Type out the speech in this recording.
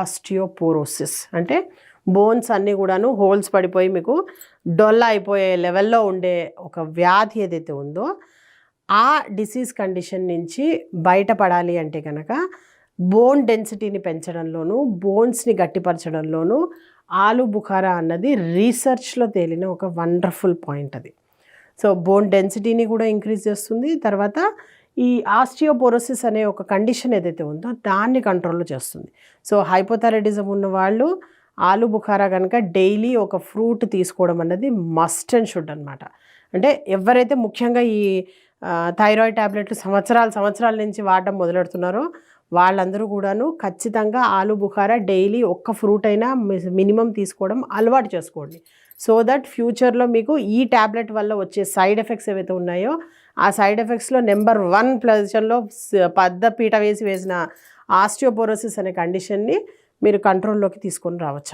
Osteoporosis. అంటే bones అన్నీ కూడాను హోల్స్ పడిపోయి మీకు డొల్ల అయిపోయే లెవెల్లో ఉండే ఒక వ్యాధి ఏదైతే ఉందో ఆ డిసీజ్ కండిషన్ నుంచి బయటపడాలి అంటే కనుక బోన్ డెన్సిటీని పెంచడంలోనూ బోన్స్ని గట్టిపరచడంలోనూ ఆలు బుఖారా అన్నది రీసెర్చ్లో తేలిన ఒక వండర్ఫుల్ పాయింట్ అది. సో బోన్ డెన్సిటీని కూడా ఇంక్రీజ్ చేస్తుంది. తర్వాత ఈ ఆస్టియోపోరోసిస్ అనే ఒక కండిషన్ ఏదైతే ఉందో దాన్ని కంట్రోల్ చేస్తుంది. సో హైపోథైరాయిడిజం ఉన్న వాళ్ళు ఆలు బుఖారా కనుక డైలీ ఒక ఫ్రూట్ తీసుకోవడం అన్నది మస్ట్ అండ్ షుడ్ అనమాట అంటే ఎవరైతే ముఖ్యంగా ఈ థైరాయిడ్ ట్యాబ్లెట్లు సంవత్సరాలు సంవత్సరాల నుంచి వాడడం మొదలెడుతున్నారో వాళ్ళందరూ కూడాను ఖచ్చితంగా ఆలు బుఖారా డైలీ ఒక్క ఫ్రూట్ అయినా మినిమం తీసుకోవడం అలవాటు చేసుకోండి. సో దట్ ఫ్యూచర్లో మీకు ఈ ట్యాబ్లెట్ వల్ల వచ్చే సైడ్ ఎఫెక్ట్స్ ఏవైతే ఉన్నాయో ఆ సైడ్ ఎఫెక్ట్స్లో నెంబర్ వన్ పొజిషన్లో పెద్ద పీట వేసి వేసిన ఆస్టియోపోరోసిస్ అనే కండిషన్ని మీరు కంట్రోల్లోకి తీసుకొని రావచ్చు.